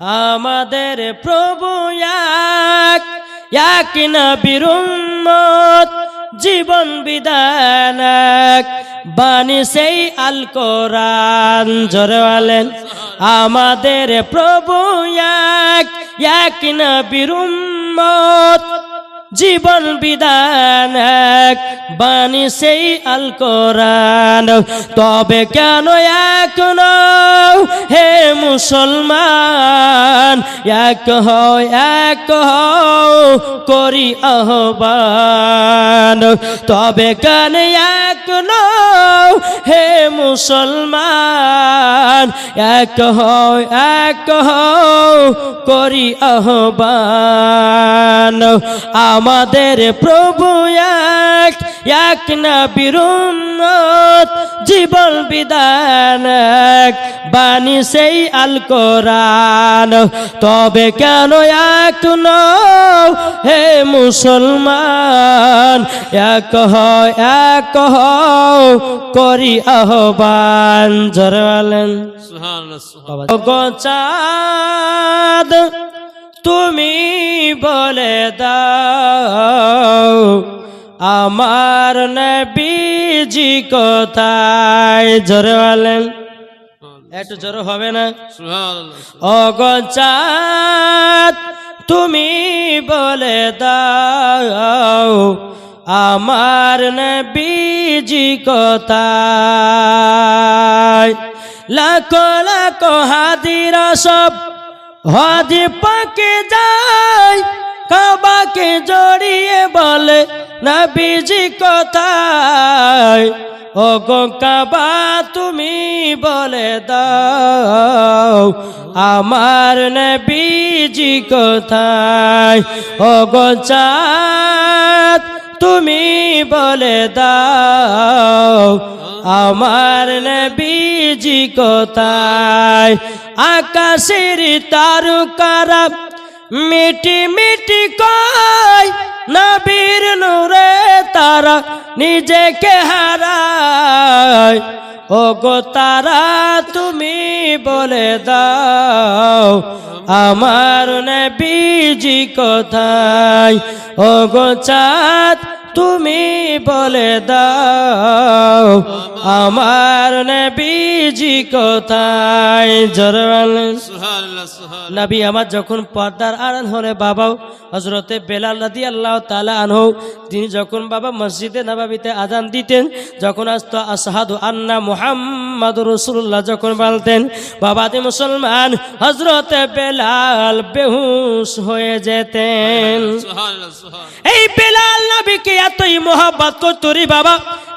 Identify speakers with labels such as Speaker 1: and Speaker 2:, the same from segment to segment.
Speaker 1: আমাদের প্রভু এক এক নবীর জীবন এক। বাণী সেই আল কোরআন আমাদের প্রভু এক এক নবীর জীবন বিধান এক। বাণী সেই আল কোরআন, তবে কেন এখন মুসলমান, এক হও এক হও, করি আহ্বান। তবে কান এক এখন হে মুসলমান, এক হও এক হও, করি আহ্বান। আমাদের প্রভু এক এক না উম্মত জীবন বিধান এক। বাণী সেই আল কোরআন। তবে কেন এক নও? হে মুসলমান এক এক হও করি আহ্বান। জরালেন গো চাঁদ তুমি বলে দাও আমার নবীজি কোথায়? জোরে বলেন। একটু জোরে হবে না? অগচাত তুমি বলে দাও আমার নবীজি কোথায়? লাখো লাখো হাদিরা সব হাজি পাকে যায়। কাবাকে জড়িয়ে বলে, নবীজি কোথায়? ও গো কাবা, তুমি বলে দাও, আমার নবীজি কোথায়? ও গো চাঁদ তুমি বলে দাও, আমার নবীজি কোথায়? আকাশের তারকারা মিটি মিটি কয়, নবীর নূরে তারা নিজেকে হারায়। ও গো তারা, তুমি বলে দাও, আমার নবীজি কোথায়? ও গো চাঁদ তুমি বলে দাও আমার নবীজি কোথায়? জরওয়াল। নবী আমার যখন পর্দার আড়াল হলে বাবাও হজরতে বেলাল রাদি আল্লাহ তালা আনহু তিনি যখন বাবা মসজিদে নবাবিতে আজান দিতেন যখন আসতো আসাহাদু আন্না মুহাম্মদ রসুল্লাহ যখন বলতেন বাবাতে মুসলমান হজরতে বেলাল বেহুশ হয়ে যেতেন। এই বেলাল নবীকে এতই মোহাব্বত করতো রে বাবা।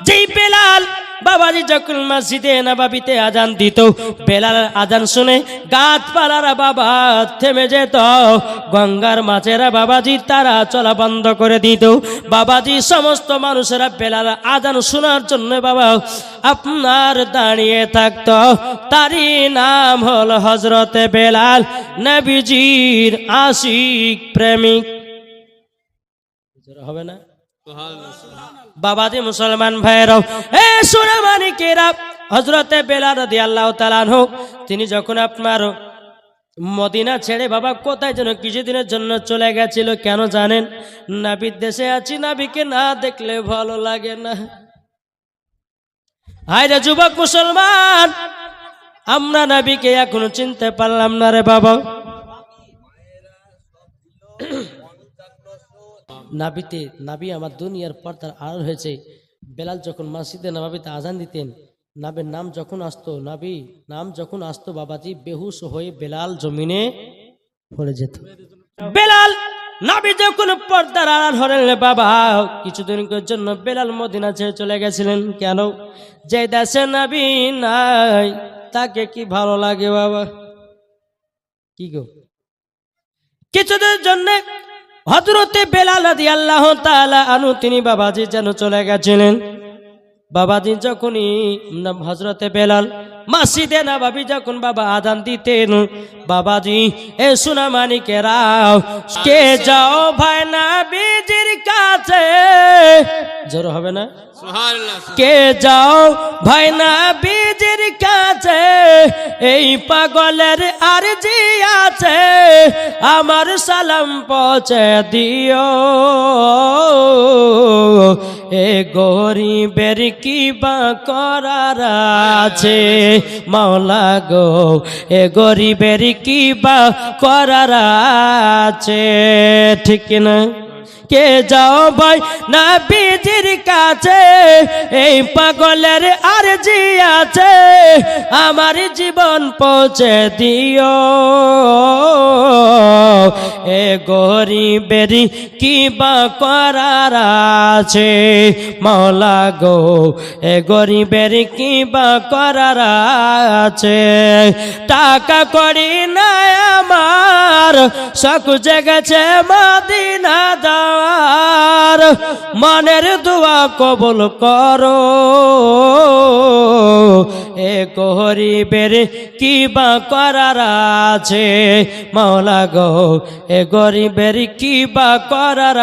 Speaker 1: যেই বেলাল বাবাজি যখন মসজিদে নবাবিতে আজান দিত, বেলাল আজান শুনে গাছপালারা বাবা থেমে যেত। গঙ্গার মাছেরা বাবাজি তারা চলা বন্ধ করে দিত। বাবাজি সমস্ত মানুষেরা বেলাল আজান শোনার জন্য বাবা আপনার দাঁড়িয়ে থাকত। তারই নাম হল হজরতে বেলাল নবীজির আশিক প্রেমিক। হবে না? বাবাজি মুসলমান ভাইরাও এ সোনামানিকেরা হজরতে বেলাল রাদি আল্লাহ তালান হোক তিনি যখন আপনার মদিনা ছেড়ে, বাবা, কোথায় যেন কিছুদিনের জন্য চলে গেছিল, কেন জানেন? নাবির দেশে আছি, নাবিকে না দেখলে ভালো লাগে না। হায়রে যুবক মুসলমান, আমরা নাবিকে এখনও চিনতে পারলাম না রে বাবা। নাবিতে নাবি আমার দুনিয়ার পর্দার আড়াল হয়েছে। বেলাল যখন মসজিদে নবাবিতে আজান দিতেন, নাবের নাম যখন আসতো, নাবি নাম যখন আসতো, বাবাজি বেহুশ হয়ে বেলাল জমিনে পড়ে যেত। বেলাল, নাবি যখন পর্দার আড়াল হলেন বাবা কিছুদিনের জন্য বেলাল মদিনা ছেড়ে চলে গেছিলেন। কেন? যে দেশে নাবি নাই, তাকে কি ভালো লাগে বাবা? কি গো? কিছুদের জন্য হজরতে বেলাল দি আল্লাহ তালা আনু তিনি বাবাজি যেন চলে গেছিলেন। বাবাজি যখনই হজরতে বেলাল মাসিদে না বাবি যখন বাবা আদান দিতেন বাবাজি এ সোনা মানিকেরাও কে যাও ভাই না বীজির কাছে? জোর হবে না? কে যাও ভাই না বীজের কাছে? এই পাগলের আর জি আছে আমার সালাম পৌঁছে দিও। এ গরিবের কি বা করার আছে? মাওলা গো, এ গরিবের কি বা করার আছে। ঠিক না কে যাও ভাই? না বীজির কাছে এই পাগলের আর জি আছে। আমার জীবন পৌঁছে দিও। এ গরিবের কি বা করার আছে? মাওলা গো, এ গরিবের কি বা করার আছে? টাকা করি না আমার শখ জেগেছে মাদিনা যাওয়ার মনের দোয়া কবল করো। এ গরিবের কি বা করার আছে? মাওলা গো, এ গরিবের কি বা করার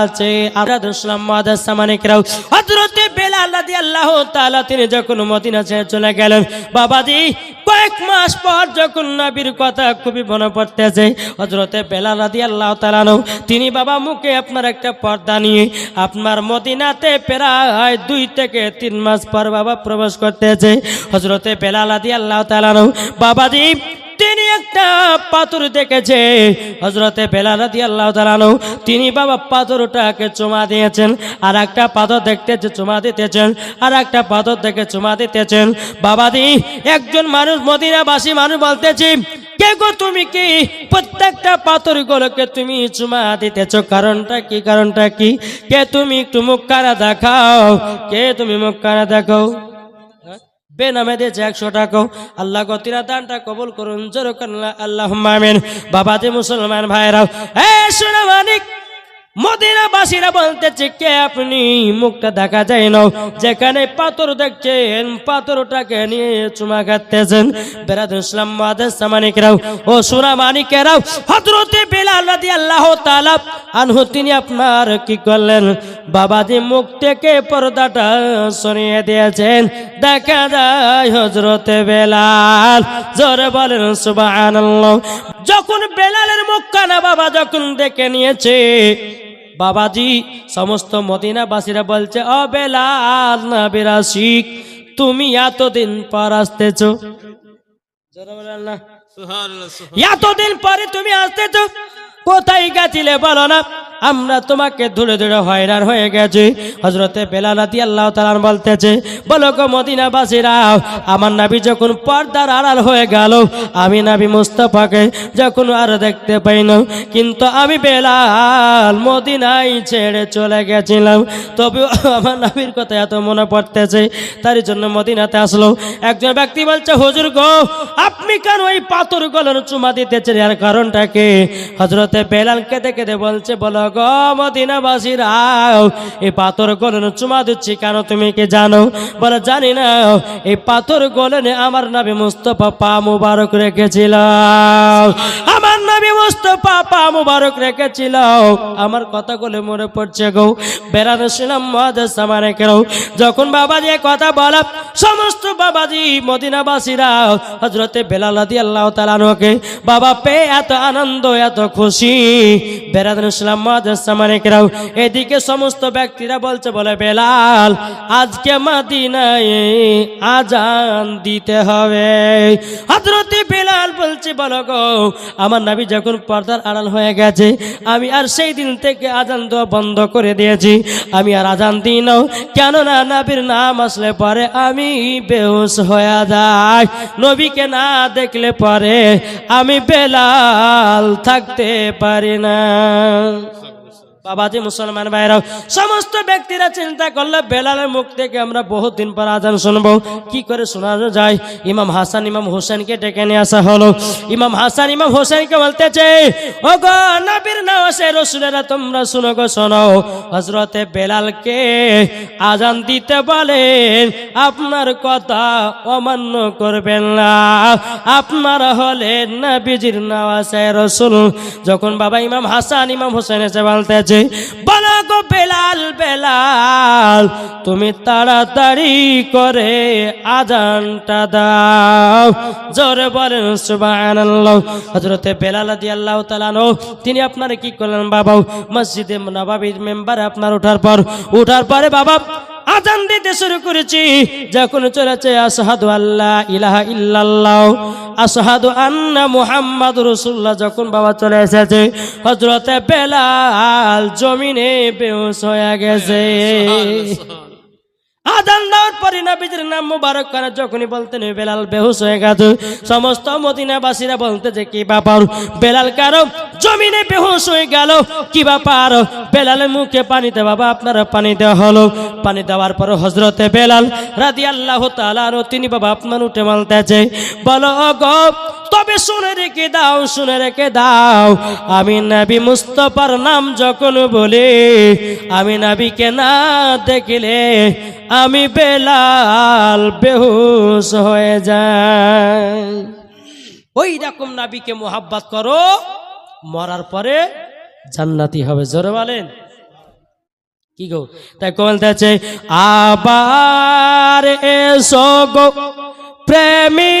Speaker 1: আছে? আমরা ইসলাম মাদাস সামানিকরাও। হযরতে বেলাল রাদিয়াল্লাহু তাআলা, তিনি যখন মদিনা চলে গেলেন, বাবাজি কয়েক মাস পর যখন নবীর কথা খুবই মনে পড়তেছে হজরতে বেলা রাধি আল্লাহ তালানো তিনি বাবা মুখে আপনার একটা পর্দা নিয়ে আপনার মদিনাতে প্রায় দুই থেকে তিন মাস পর বাবা প্রবেশ করতেছে। হজরতে বেলা রাধি আল্লাহ তালানো বাবাজি একটা পাথর দেখেছে। হজরতে বেলারাদি আল্লাহ তালানো তিনি বাবা পাথরটাকে চুমা দিয়েছেন আর একটা পাথর দেখতেছে চুমা দিতেছেন আর একটা পাথর দেখে চুমা দিতেছেন। বাবা দি, একজন মানুষ, মদিনাবাসী মানুষ বলতেছি, কে গো তুমি কি? প্রত্যেকটা পাথর গুলোকে তুমি চুমা দিতেছ, কারণটা কি কারণটা কি? কে তুমি একটু মুখ কারা দেখাও, কে তুমি মুখ কারা দেখাও? বেনামে দিয়েছে একশো টাকা আল্লাহ গতিরা দানটা কবুল করুন জোর আল্লাহ মামেন বাবাজি মুসলমান ভাইরাও হ্যাঁ শোনা মানিক মদিনাবাসীরা বলতেছে, কে আপনি? মুখটা দেখা যায় না। যেখানে পাথর দেখছেন, পাথরটাকে নিয়ে চুমা খাচ্তেছেন বেরাদ ইসলাম মাদের সামানিকরাও ও সোনা মানিকেরাও হজরতে বেলাল রাদিয়াল্লাহু তাআলা আনহু, তিনি আপনার কি করলেন? বাবাজি মুখ থেকে পর্দাটা সরিয়ে দিয়েছেন। দেখা যায় হজরতে বেলাল, জোরে বলেন, সুবহানাল্লাহ। যখন বেলালের মুখ কানা বাবা যখন দেখে নিয়েছে বাবাজি সমস্ত মদিনাবাসীরা বলছে ও বেলাল না শিখ তুমি এতদিন পর আসতেছ। এতদিন পরে তুমি আসতেছ? কোথায় গেছিলে বলো না? আমরা তোমাকে ধরে ধরে হয়রান হয়ে গেছি। হজরতে বেলালাতি আল্লাহ তালান বলতেছে, বলো গো মদিনাবাসীরা, আমার নাবি যখন পর্দার আড়াল হয়ে গেল, আমি নাবি মুস্তফাকে যখন আর দেখতে পাই না, কিন্তু আমি বেলাল মদিনাই ছেড়ে চলে গেছিলাম। তবে আমার নাবির কথা এত মনে পড়তেছে, তার জন্য মদিনাতে আসলো। একজন ব্যক্তি বলছে, হজুর গো, আপনি কেন ওই পাথর গলন চুমা দিতেছেন? এর কারণটা কি? হজরতে বেলাল কেঁদে কেঁদে বলছে, বলো গো মদিনাবাসীরা, এই পাথর গলন চুমা দিচ্ছি কেন তুমি কি জানো? বলে, জানি না। এই পাথর গলনে আমার নাবি মুস্তফা পা মুবারক রেখেছিল। আমার নাবি মুস্তফা পা মুবারক রেখেছিল। আমার কথাগুলো মনে পড়ছে গো। বেড়ানো ছিলাম মহাদেশ সামানে কেন? যখন বাবাজি কথা বলা, সমস্ত বাবাজি মদিনাবাসীরা হজরতে বেলালাদি আল্লাহ তালানোকে বাবা পে এত আনন্দ, এত খুশি। বেড়াদান ইসলাম মহাদেশ এদিকে সমস্ত ব্যক্তিরা বলছে, বলে বেলাল, আজকে মাদিনায় আজান দিতে হবে। হজরতে বেলাল বলছে, বলো গো, আমার নাবি যখন পর্দার আড়াল হয়ে গেছে, আমি আর সেই দিন থেকে আজান দেওয়া বন্ধ করে দিয়েছি। আমি আর আজান দিই নাও কেননা নাবির নাম আসলে পরে আমি বেহুশ হয়ে যাই। নবীকে না দেখলে পরে আমি বেলাল থাকতে পারি না। বাবাজি মুসলমান ভাইরাও সমস্ত ব্যক্তিরা চিন্তা করলে বেলালের মুখ থেকে আমরা বহুত দিন পর আজান শুনব। কি করে শোনানো যায়? ইমাম হাসান, ইমাম হোসেনকে ডেকে নিয়ে আসা হলো। ইমাম হাসান, ইমাম হোসেনকে বলতেছে ও গো নবীর রসুলেরা তোমরা শুনো গো, শোনো। হজরতে বেলালকে আজান দিতে বলেন, আপনার কথা অমান্য করবেন না। আপনার হলেন নবীজির নামাসে রসুল। যখন বাবা ইমাম হাসান, ইমাম হোসেন এসে বলতেছে বলতেছে বলো গো বেলাল বেলাল, তুমি তাড়াতাড়ি করে আজানটা দাও। জোরে বলেন, সুবহানাল্লাহ। হযরতে বেলাল রাদিয়াল্লাহু তাআলা তিনি আপনার কি করলেন বাবা? মসজিদে নবাবীর মেম্বার আপনার ওঠার পর, ওঠার পরে বাবা, আজান দিতে শুরু করেছি। যখন চলেছে আসাহাদু আল্লাহ ইলাহা ইল্লাল্লাহ। আসাহাদু আন্না মুহাম্মদ রসুল্লাহ যখন বাবা চলে এসেছে হজরতে বেলাল জমিনে বেউস হয়ে গেছে। আদান দেওয়ার পরে নবীজির নাম মুবারক করে যখনই বলতেন বেলাল বেহুশ হয়ে গেছে। সমস্ত মদিনাবাসীরা বলতে, যে কি ব্যাপার? বেলাল কারও জমিনে বেহুশ হয়ে গেল? কি ব্যাপার? বেলালের মুখে পানি দেওয়া, বাবা, আপনারা পানি দেওয়া হলো। পানি দেওয়ার পর হজরতে বেলাল রাদি আল্লাহ তালারও তিনি, বাবা, আপনার উঠে মালতেছে। বলো গো তবে শুনে রেখে দাও, শুনে রেখে দাও। আমি নাবি মুস্তফার নাম যখন বলি, আমি নবীকে না দেখলে আমি বেলাল বেহুশ হয়ে যাই। ওই রকম নাবিকে মোহাব্বত করো, মরার পরে জান্নাতি হবে। জোরে বলেন। কি গো? তাই বলতেছে, আবার এসো গো প্রেমী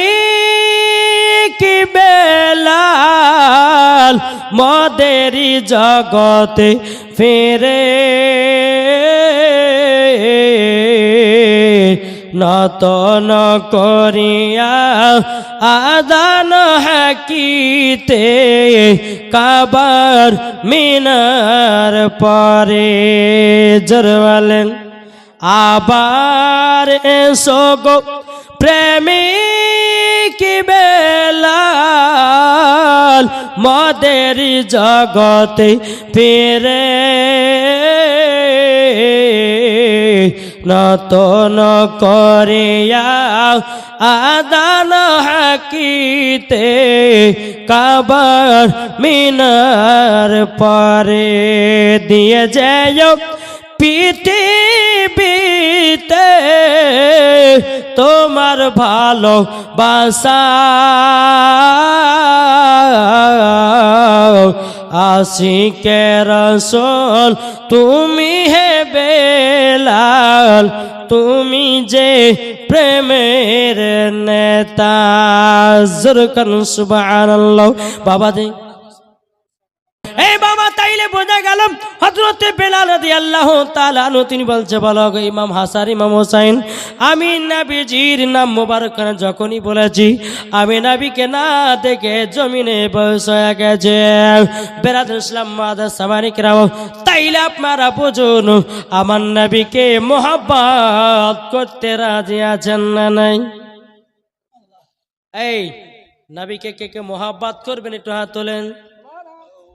Speaker 1: কি বেলাল, মদেরি জগতে ফিরে। নতন করিয়া আদান হাকিতে কাবার মিনার পরে জরওয়ালেন, আবার এসো গো প্রেমিক বেলাল, মদের জগতে ফিরে। নতন করিয়া আদান হাকিতে কাবার মিনার পরে দিয়ে যায় পৃথিবীতে তোমার ভালো বাসা আশিকে রসল, তুমি হে বেলাল, তুমি যে প্রেমের নেতা। জরকান সুবহানাল্লাহ। বাবা দে। এই বাবা তাইলে বোঝা গেল হজরতে বেলাল রাদিয়াল্লাহু তাআলা আনহু, তিনি বলছে, বলো ইমাম হাসান, ইমাম হোসাইন, আমি নবীজির নাম মোবারক যখনই বলেছি, আমি নবীকে না দেখে জমিনে বয়স হয়ে গেছে। বেরাদ ইসলাম মাদার সামানিক রাও, তাইলে আপনারা বুঝুন, আমার নাবিকে মোহাব্বত করতে রাজি আছেন না নাই? এই, নাবিকে কে কে মোহাব্বত করবেন একটু হাত তোলেন।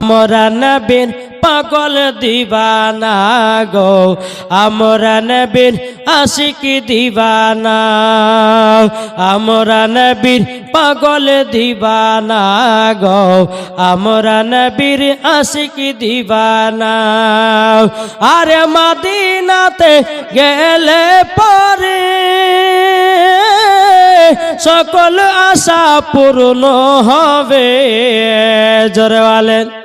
Speaker 1: আমরা নবীর পাগল দিবানা গো। আমরা নবীর আশিক দিবানা। আমরা নবীর পাগল দিবানা গো। আমরা নবীর আশিক দিবানা। আরে মাদিনাতে গেলে পরে সকল আশা পূর্ণ হবে। জোরে বলেন।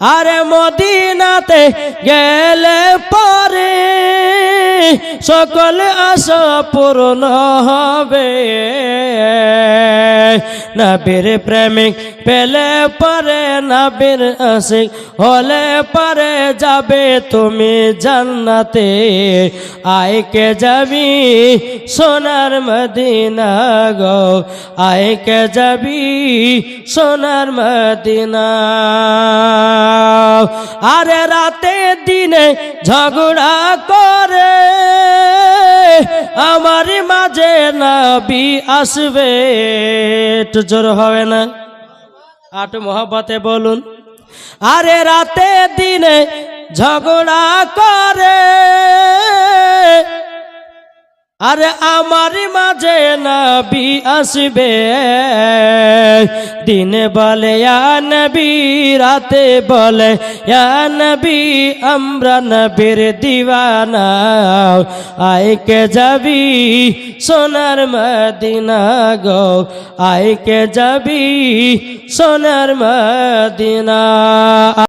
Speaker 1: আরে মদিনাতে গেলে পরে সকল আশা পূর্ণ হবে। নবীর প্রেমিক পেলে পরে নবীর আশিক, হলে পরে যাবে তুমি জান্নাতে। আইকে যাবি সোনার মদিনা গো আইকে যাবি সোনার মদিনা। আরে রাতে দিনে ঝগড়া করে আমার মাঝে নাবি আসবে, একটু জোর হবে না? আট মহব্বতে বলুন। আরে রাতে দিনে ঝগড়া করে। আরে আমার মাঝে নবী আসবে। দিনে বলে নবী, রাতে বলে নবী, আমরা নবীর দিওয়ানা। আইকে যাবি সোনার মদিনা গো? আইকে যাবি সোনার মদিনা।